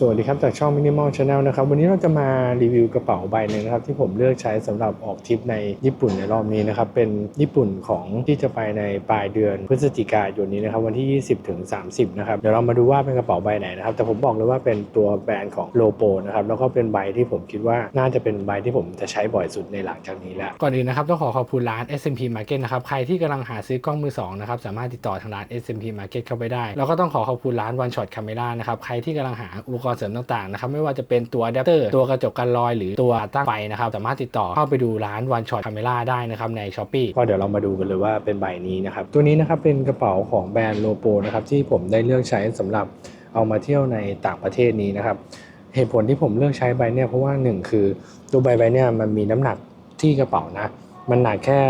สวัสดีครับจากช่อง Minimal Channel นะครับวันนี้เราจะมารีวิวกระเป๋าใบหนึ่งนะครับที่ผมเลือกใช้สำหรับออกทริปในญี่ปุ่นในรอบนี้นะครับเป็นญี่ปุ่นของที่จะไปในปลายเดือนพฤศจิกายนนี้นะครับวันที่ 20ถึง30นะครับเดี๋ยวเรามาดูว่าเป็นกระเป๋าใบไหนนะครับแต่ผมบอกเลยว่าเป็นตัวแบรนด์ของโลโปนะครับแล้วก็เป็นใบที่ผมคิดว่าน่าจะเป็นใบที่ผมจะใช้บ่อยสุดในหลังจากนี้แล้วก่อนอื่นนะครับต้องขอขอบคุณร้าน S M P Market นะครับใครที่กำลังหาซื้อกล้องมือสองนะครับสามารถติดต่อทางร้าน S M P Market เข้าไปได้แล้วก็ต้องขอขอบคุณร้าน One Shot Camera นะครับใครที่กำลังหาอุปกรณ์เสริมต่างๆนะครับไม่ว่าจะเป็นตัวอะแดปเตอร์ตัวกระจกกันรอยหรือตัวตั้งไฟนะครับสามารถติดต่อเข้าไปดูร้าน One Shot Camera ได้นะครับใน s h อ p e e ก็เดี๋ยวเรามาดูกันเลยว่าเป็นใบนี้นะครับตัวนี้นะครับเป็นกระเป๋าของแบรนด์โลโปนะครับที่ผมได้เลือกใช้สำหรับเอามาเที่ยวในต่างประเทศนี้นะครับเหตุผลที่ผมเลือกใช้ใบเนี่ยเพราะว่าหนึ่งคือตัวใบใบเนี่ยมันมีน้ำหนักที่กระเป๋านะมันหนักแค่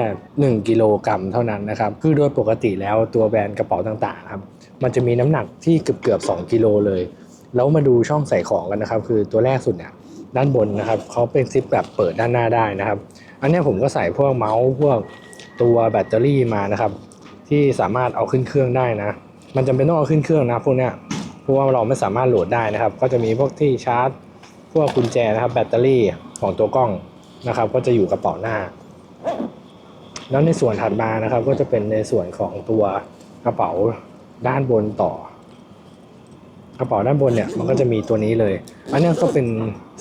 1 กิโลกรัมเท่านั้นนะครับ คือโดยปกติแล้วตัวแบรนด์กระเป๋าต่างๆครับ มันจะมีน้ำหนักที่เกือบเกือบ2กิโลเลย แล้วมาดูช่องใส่ของกันนะครับ คือตัวแรกสุดเนี่ยด้านบนนะครับเขาเป็นซิปแบบเปิดด้านหน้าได้นะครับ อันนี้ผมก็ใส่พวกเมาส์พวกตัวแบตเตอรี่มานะครับ ที่สามารถเอาขึ้นเครื่องได้นะ มันจำเป็นต้องเอาขึ้นเครื่องนะพวกเนี้ยเพราะว่าเราไม่สามารถโหลดได้นะครับ ก็จะมีพวกที่ชาร์จ พวกกุญแจนะครับ แบตเตอรี่ของตัวกล้องนะครับ ก็จะอยู่กระเป๋าหน้า แล้วในส่วนถัดมานะครับ ก็จะเป็นในส่วนของตัวกระเป๋าด้านบนต่อ กระเป๋าด้านบนเนี่ยมันก็จะมีตัวนี้เลย อันนี้ก็เป็น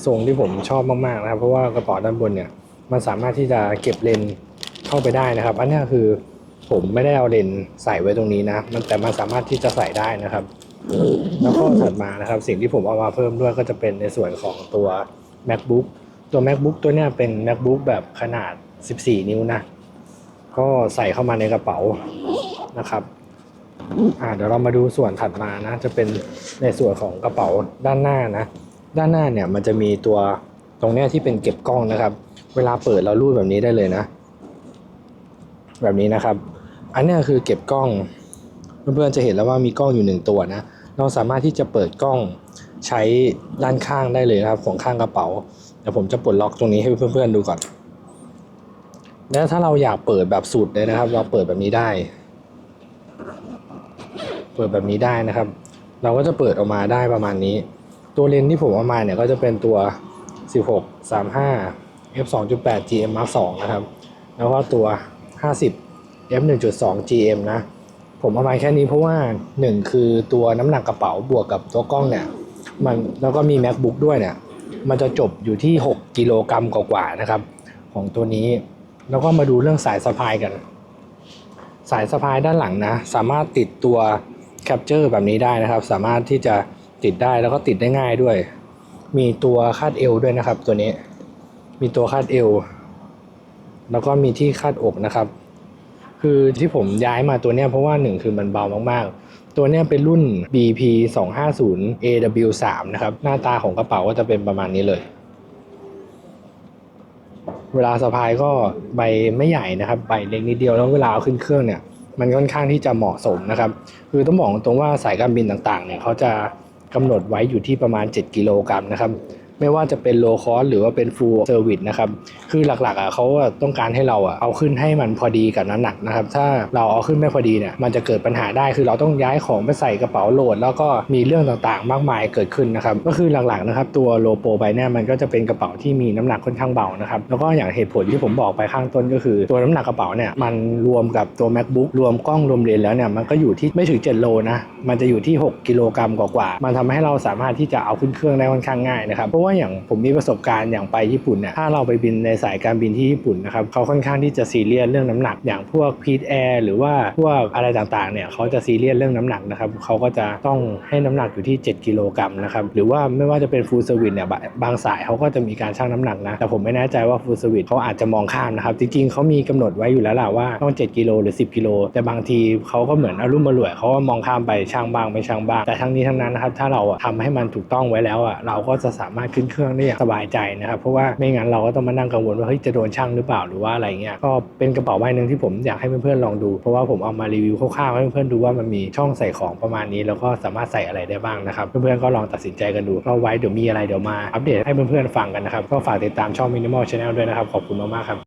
ทรงที่ผมชอบมากๆนะครับ เพราะว่ากระเป๋าด้านบนเนี่ยมันสามารถที่จะเก็บเลนเข้าไปได้นะครับ อันนี้คือผมไม่ได้เอาเลนใส่ไว้ตรงนี้นะมันแต่มันสามารถที่จะใส่ได้นะครับ แล้วก็ถัดมานะครับ สิ่งที่ผมเอามาเพิ่มด้วยก็จะเป็นในส่วนของตัว macbook ตัว macbook ตัวเนี้ยเป็น macbook แบบขนาด 14 นิ้วนะก็ใส่เข้ามาในกระเป๋านะครับ อ่าเดี๋ยวเรามาดูส่วนถัดมานะ จะเป็นในส่วนของกระเป๋าด้านหน้านะ ด้านหน้าเนี่ยมันจะมีตัวตรงเนี้ยที่เป็นเก็บกล้องนะครับ เวลาเปิดเราลูดแบบนี้ได้เลยนะ แบบนี้นะครับ อันนี้คือเก็บกล้อง เพื่อนๆจะเห็นแล้วว่ามีกล้องอยู่หนึ่งตัวนะ เราสามารถที่จะเปิดกล้องใช้ด้านข้างได้เลยนะครับ ของข้างกระเป๋าเดี๋ยวผมจะปลดล็อกตรงนี้ให้เพื่อนๆดูก่อน แล้วถ้าเราอยากเปิดแบบสุดเลยนะครับ เราเปิดแบบนี้ได้ เปิดแบบนี้ได้นะครับ เราก็จะเปิดออกมาได้ประมาณนี้ ตัวเลนส์ที่ผมเอามาเนี่ยก็จะเป็นตัว 16 35 f 2.8 gm mark 2นะครับ แล้วก็ตัว 50 f 1.2 gm นะ ผมเอามาแค่นี้เพราะว่า 1 คือตัวน้ำหนักกระเป๋าบวกกับตัวกล้องเนี่ย มันแล้วก็มี macbook ด้วยเนี่ย มันจะจบอยู่ที่ 6 กิโลกรัมกว่าๆนะครับ ของตัวนี้ แล้วก็มาดูเรื่องสายสะพายกัน สายสะพายด้านหลังนะ สามารถติดตัวแคปเจอร์แบบนี้ได้นะครับ สามารถที่จะติดได้แล้วก็ติดได้ง่ายด้วย มีตัวคาดเอวด้วยนะครับ ตัวนี้ มีตัวคาดเอว แล้วก็มีที่คาดอกนะครับ คือที่ผมย้ายมาตัวเนี้ยเพราะว่าหนึ่งคือมันเบามากๆ ตัวเนี้ยเป็นรุ่น BP 250 AW3 นะครับ หน้าตาของกระเป๋าก็จะเป็นประมาณนี้เลย เวลาสะพายก็ใบไม่ใหญ่นะครับใบเล็กนิดเดียวแล้วเวลาเอาขึ้นเครื่องเนี่ยมันค่อนข้างที่จะเหมาะสมนะครับ คือต้องบอกตรงว่าสายการบินต่างๆเนี่ยเขาจะกำหนดไว้อยู่ที่ประมาณ 7 กิโลกรัมนะครับ ไม่ว่าจะเป็นโลคอสหรือว่าเป็นฟูลเซอร์วิสนะครับ คือหลักๆอะเขาอะต้องการให้เราอะเอาขึ้นให้มันพอดีกับน้ำหนักนะครับ ถ้าเราเอาขึ้นไม่พอดีเนี่ยมันจะเกิดปัญหาได้คือเราต้องย้ายของไปใส่กระเป๋าโหลด แล้วก็มีเรื่องต่างๆ มากมายเกิดขึ้นนะครับก็คือหลักๆนะครับตัวโลโปใบเนี่ยมันก็จะเป็นกระเป๋าที่มีน้ำหนักค่อนข้างเบานะครับแล้วก็อย่างเหตุผลที่ผมบอกไปข้างต้นก็คือ ตัวน้ำหนักกระเป๋าเนี่ยมันรวมกับตัว macbook รวมกล้องรวมเลนแล้วเนี่ยมันก็อยู่ที่ไม่ถึง7โลนะมันจะอยู่ที่ 6 กิโลกรัมกว่าๆมันทำให้เราสามารถที่จะเอาขึ้นเครื่องได้ค่อนข้างง่ายนะครับเพราะว่าอย่างผมมีประสบการณ์อย่างไปญี่ปุ่นเนี่ยถ้าเราไปบินในสายการบินที่ญี่ปุ่นนะครับเขาค่อนข้างที่จะซีเรียสเรื่องน้ำหนักอย่างพวกพีทแอร์หรือว่าพวกอะไรต่างๆเนี่ยเขาจะซีเรียสเรื่องน้ำหนักนะครับเขาก็จะต้องให้น้ำหนักอยู่ที่ 7 กิโลกรัมนะครับหรือว่าไม่ว่าจะเป็นฟูลเซอร์วิสเนี่ยบางสายเขาก็จะมีการชั่งน้ำหนักนะแต่ผมไม่แน่ใจว่าฟูลเซอร์วิสเขาอาจจะมองข้ามนะครับจริงๆเขามีกำหนดไว้อยู่แล้วล่ะว่าต้อง 7 กิโลหรือ 10 กิโล แต่บางทีเขาก็เหมือนอารมณ์มารวยเขาก็มองข้ามไปช่างบ้างไม่ช่างบ้าง แต่ทั้งนี้ทั้งนั้นนะครับถ้าเราอะทำให้มันถูกต้องไว้แล้วอะเราก็จะสามารถขึ้นเครื่องได้อย่างสบายใจนะครับ เพราะว่าไม่งั้นเราก็ต้องมานั่งกังวลว่าเฮ้ยจะโดนช่างหรือเปล่าหรือว่าอะไรเงี้ยก็เป็นกระเป๋าใบหนึ่งที่ผมอยากให้เพื่อนๆลองดู เพราะว่าผมเอามารีวิวคร่าวๆให้เพื่อนๆดูว่ามันมีช่องใส่ของประมาณนี้ แล้วก็สามารถใส่อะไรได้บ้างนะครับ เพื่อนๆก็ลองตัดสินใจกันดูก็ไว้เดี๋ยวมีอะไรเดี๋ยวมาอัปเดตให้เพื่อนๆฟังกันนะครับก็ฝากติดตามช่อง Minimal Channel ด้วยนะครับขอบคุณมากๆครับ